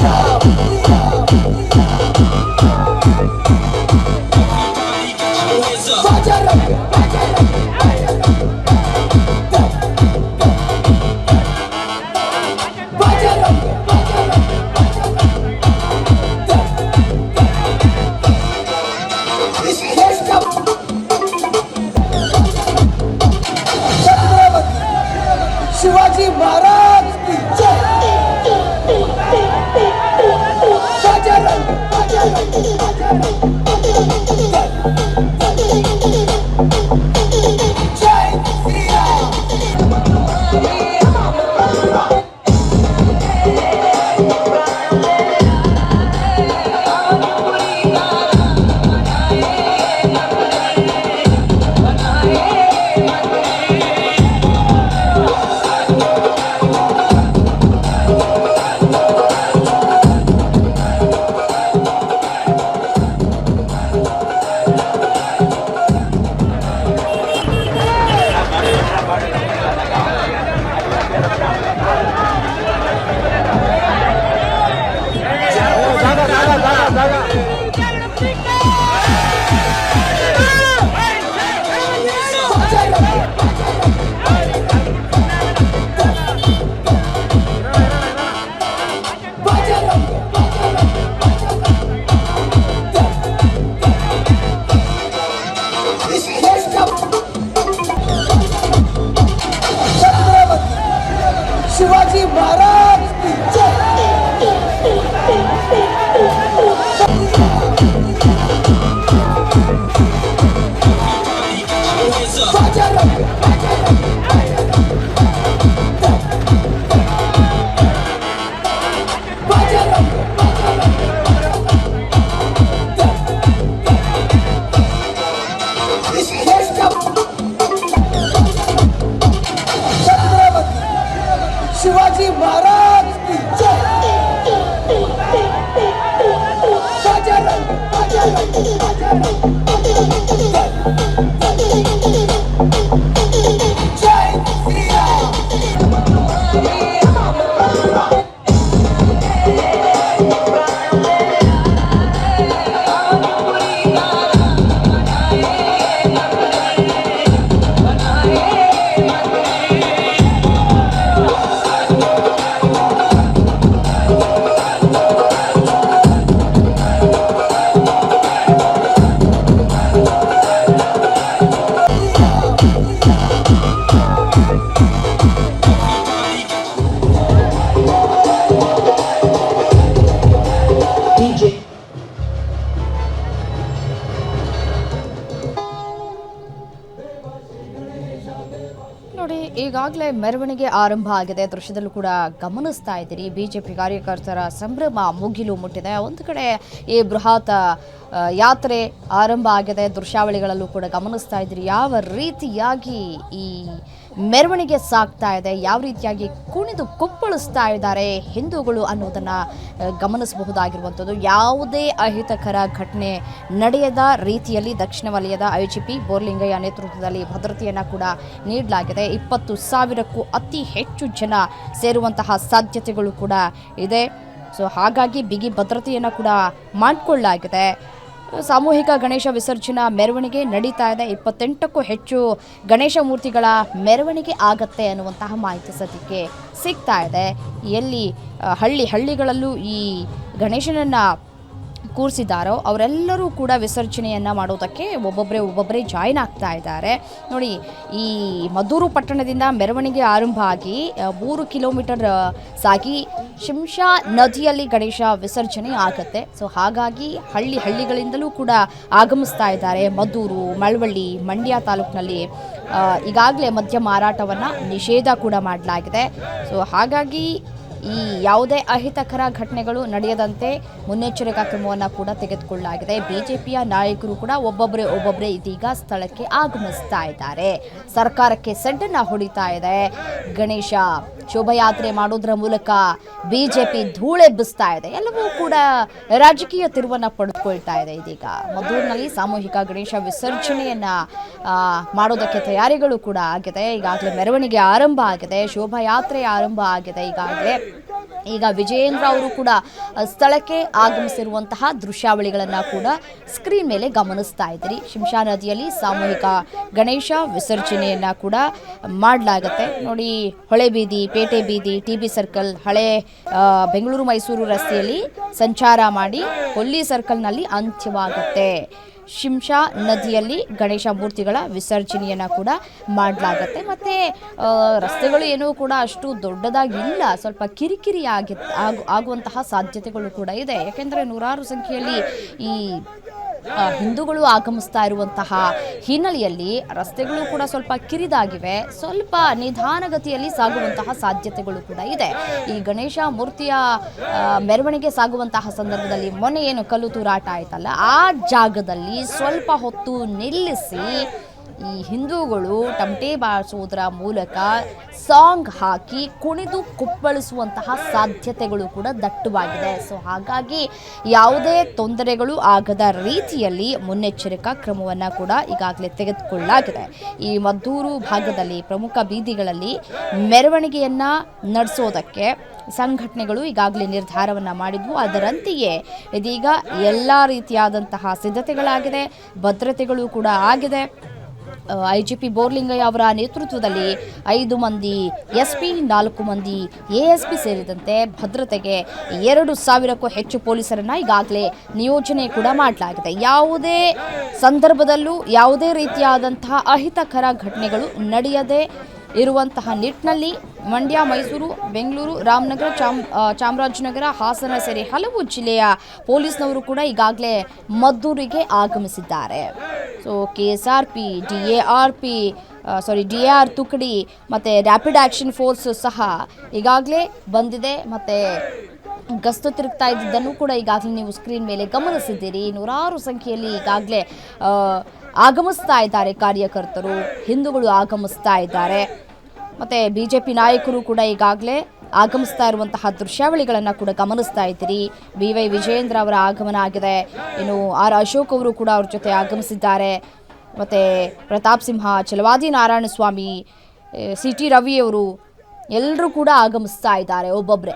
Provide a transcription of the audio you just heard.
Oh. ಈಗಾಗಲೇ ಮೆರವಣಿಗೆ ಆರಂಭ ಆಗಿದೆ. ದೃಶ್ಯದಲ್ಲೂ ಕೂಡ ಗಮನಿಸ್ತಾ ಇದ್ದೀರಿ. ಬಿಜೆಪಿ ಕಾರ್ಯಕರ್ತರ ಸಂಭ್ರಮ ಮುಗಿಲು ಮುಟ್ಟಿದೆ. ಒಂದು ಕಡೆ ಈ ಬೃಹತ್ ಯಾತ್ರೆ ಆರಂಭ ಆಗಿದೆ. ದೃಶ್ಯಾವಳಿಗಳಲ್ಲೂ ಕೂಡ ಗಮನಿಸ್ತಾ ಇದ್ದೀರಿ. ಯಾವ ರೀತಿಯಾಗಿ ಈ ಮೆರವಣಿಗೆ ಸಾಗ್ತಾ ಇದೆ. ಯಾವ ರೀತಿಯಾಗಿ ಕುಣಿದು ಕುಪ್ಪಳಿಸ್ತಾ ಇದ್ದಾರೆ ಹಿಂದೂಗಳು ಅನ್ನೋದನ್ನು ಗಮನಿಸಬಹುದಾಗಿರುವಂಥದ್ದು. ಯಾವುದೇ ಅಹಿತಕರ ಘಟನೆ ನಡೆಯದ ರೀತಿಯಲ್ಲಿ ದಕ್ಷಿಣ ವಲಯದ ಐಜಿಪಿ ಬೋರ್ಲಿಂಗಯ್ಯ ನೇತೃತ್ವದಲ್ಲಿ ಭದ್ರತೆಯನ್ನು ಕೂಡ ನೀಡಲಾಗಿದೆ. ಇಪ್ಪತ್ತು ಸಾವಿರಕ್ಕೂ ಅತಿ ಹೆಚ್ಚು ಜನ ಸೇರುವಂತಹ ಸಾಧ್ಯತೆಗಳು ಕೂಡ ಇದೆ. ಸೊ, ಹಾಗಾಗಿ ಬಿಗಿ ಭದ್ರತೆಯನ್ನು ಕೂಡ ಮಾಡಿಕೊಳ್ಳಲಾಗಿದೆ. ಸಾಮೂಹಿಕ ಗಣೇಶ ವಿಸರ್ಜನಾ ಮೆರವಣಿಗೆ ನಡೀತಾ ಇದೆ. ಇಪ್ಪತ್ತೆಂಟಕ್ಕೂ ಹೆಚ್ಚು ಗಣೇಶ ಮೂರ್ತಿಗಳ ಮೆರವಣಿಗೆ ಆಗತ್ತೆ ಅನ್ನುವಂತಹ ಮಾಹಿತಿ ಸದ್ಯಕ್ಕೆ ಸಿಗ್ತಾ ಇದೆ. ಎಲ್ಲಿ ಹಳ್ಳಿ ಹಳ್ಳಿಗಳಲ್ಲೂ ಈ ಗಣೇಶನನ್ನು ಕೂರಿಸಿದ್ದಾರೋ ಅವರೆಲ್ಲರೂ ಕೂಡ ವಿಸರ್ಜನೆಯನ್ನು ಮಾಡೋದಕ್ಕೆ ಒಬ್ಬೊಬ್ಬರೇ ಒಬ್ಬೊಬ್ಬರೇ ಜಾಯ್ನ್ ಆಗ್ತಾ ಇದ್ದಾರೆ. ನೋಡಿ, ಈ ಮದ್ದೂರು ಪಟ್ಟಣದಿಂದ ಮೆರವಣಿಗೆ ಆರಂಭ ಆಗಿ ಮೂರು ಕಿಲೋಮೀಟರ್ ಸಾಗಿ ಶಿಂಷಾ ನದಿಯಲ್ಲಿ ಗಣೇಶ ವಿಸರ್ಜನೆ ಆಗುತ್ತೆ. ಸೊ, ಹಾಗಾಗಿ ಹಳ್ಳಿ ಹಳ್ಳಿಗಳಿಂದಲೂ ಕೂಡ ಆಗಮಿಸ್ತಾ ಇದ್ದಾರೆ ಮದ್ದೂರು, ಮಳವಳ್ಳಿ, ಮಂಡ್ಯ ತಾಲೂಕಿನಲ್ಲಿ. ಈಗಾಗಲೇ ಮದ್ಯ ಮಾರಾಟವನ್ನು ನಿಷೇಧ ಕೂಡ ಮಾಡಲಾಗಿದೆ. ಸೊ, ಹಾಗಾಗಿ ಈ ಯಾವುದೇ ಅಹಿತಕರ ಘಟನೆಗಳು ನಡೆಯದಂತೆ ಮುನ್ನೆಚ್ಚರಿಕಾ ಕ್ರಮವನ್ನು ಕೂಡ ತೆಗೆದುಕೊಳ್ಳಲಾಗಿದೆ. ಬಿಜೆಪಿಯ ನಾಯಕರು ಕೂಡ ಒಬ್ಬೊಬ್ಬರೇ ಒಬ್ಬೊಬ್ಬರೇ ಇದೀಗ ಸ್ಥಳಕ್ಕೆ ಆಗಮಿಸ್ತಾ ಇದ್ದಾರೆ. ಸರ್ಕಾರಕ್ಕೆ ಸೆಡ್ಡನ್ನ ಹೊಡಿತಾ ಇದೆ. ಗಣೇಶ ಶೋಭಯಾತ್ರೆ ಮಾಡೋದ್ರ ಮೂಲಕ ಬಿಜೆಪಿ ಧೂಳೆಬ್ಬಿಸ್ತಾ ಇದೆ. ಎಲ್ಲವೂ ಕೂಡ ರಾಜಕೀಯ ತಿರುವನ್ನ ಪಡೆದುಕೊಳ್ತಾ ಇದೆ ಇದೀಗ. ಮದ್ದೂರಿನಲ್ಲಿ ಸಾಮೂಹಿಕ ಗಣೇಶ ವಿಸರ್ಜನೆಯನ್ನ ಮಾಡೋದಕ್ಕೆ ತಯಾರಿಗಳು ಕೂಡ ಆಗಿದೆ. ಈಗಾಗಲೇ ಮೆರವಣಿಗೆ ಆರಂಭ ಆಗಿದೆ. ಶೋಭಾಯಾತ್ರೆ ಆರಂಭ ಆಗಿದೆ ಈಗಾಗಲೇ. ಈಗ ವಿಜಯೇಂದ್ರ ಅವರು ಕೂಡ ಸ್ಥಳಕ್ಕೆ ಆಗಮಿಸಿರುವಂತಹ ದೃಶ್ಯಾವಳಿಗಳನ್ನು ಕೂಡ ಸ್ಕ್ರೀನ್ ಮೇಲೆ ಗಮನಿಸ್ತಾ ಇದ್ರಿ. ಶಿಂಷಾ ನದಿಯಲ್ಲಿ ಸಾಮೂಹಿಕ ಗಣೇಶ ವಿಸರ್ಜನೆಯನ್ನ ಕೂಡ ಮಾಡಲಾಗತ್ತೆ. ನೋಡಿ, ಹೊಳೆ ಬೀದಿ, ಪೇಟೆ ಬೀದಿ, ಟಿ ಬಿ ಸರ್ಕಲ್, ಹಳೆ ಬೆಂಗಳೂರು ಮೈಸೂರು ರಸ್ತೆಯಲ್ಲಿ ಸಂಚಾರ ಮಾಡಿ ಕೊಲ್ಲಿ ಸರ್ಕಲ್ನಲ್ಲಿ ಅಂತ್ಯವಾಗುತ್ತೆ. ಶಿಂಷಾ ನದಿಯಲ್ಲಿ ಗಣೇಶ ಮೂರ್ತಿಗಳ ವಿಸರ್ಜನೆಯನ್ನು ಕೂಡ ಮಾಡಲಾಗತ್ತೆ. ಮತ್ತು ರಸ್ತೆಗಳು ಏನೂ ಕೂಡ ಅಷ್ಟು ದೊಡ್ಡದಾಗಿಲ್ಲ. ಸ್ವಲ್ಪ ಕಿರಿಕಿರಿ ಆಗಿ, ಆಗು, ಆಗುವಂತಹ ಸಾಧ್ಯತೆಗಳು ಕೂಡ ಇದೆ. ಯಾಕೆಂದರೆ ನೂರಾರು ಸಂಖ್ಯೆಯಲ್ಲಿ ಈ ಹಿಂದೂಗಳು ಆಗಮಿಸ್ತಾ ಇರುವಂತಹ ಹಿನ್ನೆಲೆಯಲ್ಲಿ ರಸ್ತೆಗಳು ಕೂಡ ಸ್ವಲ್ಪ ಕಿರಿದಾಗಿವೆ. ಸ್ವಲ್ಪ ನಿಧಾನಗತಿಯಲ್ಲಿ ಸಾಗುವಂತಹ ಸಾಧ್ಯತೆಗಳು ಕೂಡ ಇದೆ. ಈ ಗಣೇಶ ಮೂರ್ತಿಯ ಮೆರವಣಿಗೆ ಸಾಗುವಂತಹ ಸಂದರ್ಭದಲ್ಲಿ ಮೊನ್ನೆ ಏನು ಕಲ್ಲು ತೂರಾಟ ಆಯ್ತಲ್ಲ, ಆ ಜಾಗದಲ್ಲಿ ಸ್ವಲ್ಪ ಹೊತ್ತು ನಿಲ್ಲಿಸಿ ಈ ಹಿಂದೂಗಳು ತಮಟೆ ಬಾರಿಸುವುದರ ಮೂಲಕ ಸಾಂಗ್ ಹಾಕಿ ಕುಣಿದು ಕುಪ್ಪಳಿಸುವಂತಹ ಸಾಧ್ಯತೆಗಳು ಕೂಡ ದಟ್ಟವಾಗಿದೆ. ಸೊ ಹಾಗಾಗಿ ಯಾವುದೇ ತೊಂದರೆಗಳು ಆಗದ ರೀತಿಯಲ್ಲಿ ಮುನ್ನೆಚ್ಚರಿಕಾ ಕ್ರಮವನ್ನು ಕೂಡ ಈಗಾಗಲೇ ತೆಗೆದುಕೊಳ್ಳಲಾಗಿದೆ. ಈ ಮದ್ದೂರು ಭಾಗದಲ್ಲಿ ಪ್ರಮುಖ ಬೀದಿಗಳಲ್ಲಿ ಮೆರವಣಿಗೆಯನ್ನು ನಡೆಸೋದಕ್ಕೆ ಸಂಘಟನೆಗಳು ಈಗಾಗಲೇ ನಿರ್ಧಾರವನ್ನು ಮಾಡಿದ್ವು. ಅದರಂತೆಯೇ ಇದೀಗ ಎಲ್ಲ ರೀತಿಯಾದಂತಹ ಸಿದ್ಧತೆಗಳಾಗಿದೆ, ಭದ್ರತೆಗಳು ಕೂಡ ಆಗಿದೆ. ಐ ಜಿ ಪಿ ಬೋರ್ಲಿಂಗಯ್ಯ ಅವರ ನೇತೃತ್ವದಲ್ಲಿ ಐದು ಮಂದಿ ಎಸ್ ಪಿ ನಾಲ್ಕು ಮಂದಿ ಎ ಎಸ್ ಪಿ ಸೇರಿದಂತೆ ಭದ್ರತೆಗೆ ಎರಡು ಸಾವಿರಕ್ಕೂ ಹೆಚ್ಚು ಪೊಲೀಸರನ್ನು ಈಗಾಗಲೇ ನಿಯೋಜನೆ ಕೂಡ ಮಾಡಲಾಗಿದೆ. ಯಾವುದೇ ಸಂದರ್ಭದಲ್ಲೂ ಯಾವುದೇ ರೀತಿಯಾದಂತಹ ಅಹಿತಕರ ಘಟನೆಗಳು ನಡೆಯದೆ ಇರುವಂತಹ ನಿಟ್ಟಿನಲ್ಲಿ ಮಂಡ್ಯ, ಮೈಸೂರು, ಬೆಂಗಳೂರು, ರಾಮನಗರ, ಚಾಮ್ ಚಾಮರಾಜನಗರ, ಹಾಸನ ಸೇರಿ ಹಲವು ಜಿಲ್ಲೆಯ ಪೊಲೀಸ್ನವರು ಕೂಡ ಈಗಾಗಲೇ ಮದ್ದೂರಿಗೆ ಆಗಮಿಸಿದ್ದಾರೆ. So K S R P D A R P sorry D A R ತುಕಡಿ ಮತ್ತು ರ್ಯಾಪಿಡ್ ಆ್ಯಕ್ಷನ್ ಫೋರ್ಸ್ ಸಹ ಈಗಾಗಲೇ ಬಂದಿದೆ. ಮತ್ತು ಗಸ್ತು ತಿರುಗ್ತಾ ಇದ್ದಿದ್ದನ್ನು ಕೂಡ ಈಗಾಗಲೇ ನೀವು ಸ್ಕ್ರೀನ್ ಮೇಲೆ ಗಮನಿಸಿದ್ದೀರಿ. ನೂರಾರು ಸಂಖ್ಯೆಯಲ್ಲಿ ಈಗಾಗಲೇ ಆಗಮಿಸ್ತಾ ಇದ್ದಾರೆ ಕಾರ್ಯಕರ್ತರು. ಹಿಂದೂಗಳು ಆಗಮಿಸ್ತಾ ಇದ್ದಾರೆ. ಮತ್ತು ಬಿ ಜೆ ಪಿ ನಾಯಕರು ಕೂಡ ಈಗಾಗಲೇ ಆಗಮಿಸ್ತಾ ಇರುವಂತಹ ದೃಶ್ಯಾವಳಿಗಳನ್ನು ಕೂಡ ಗಮನಿಸ್ತಾ ಇದ್ದೀರಿ. ಬಿ ವೈ ವಿಜಯೇಂದ್ರ ಅವರ ಆಗಮನ ಆಗಿದೆ. ಇನ್ನು ಆರ್ ಅಶೋಕ್ ಅವರು ಕೂಡ ಅವ್ರ ಜೊತೆ ಆಗಮಿಸಿದ್ದಾರೆ. ಮತ್ತು ಪ್ರತಾಪ್ ಸಿಂಹ ಚಲವಾದಿ ನಾರಾಯಣ ಸ್ವಾಮಿ ಸಿ ಟಿ ರವಿಯವರು ಎಲ್ಲರೂ ಕೂಡ ಆಗಮಿಸ್ತಾ ಇದ್ದಾರೆ ಒಬ್ಬೊಬ್ಬರೇ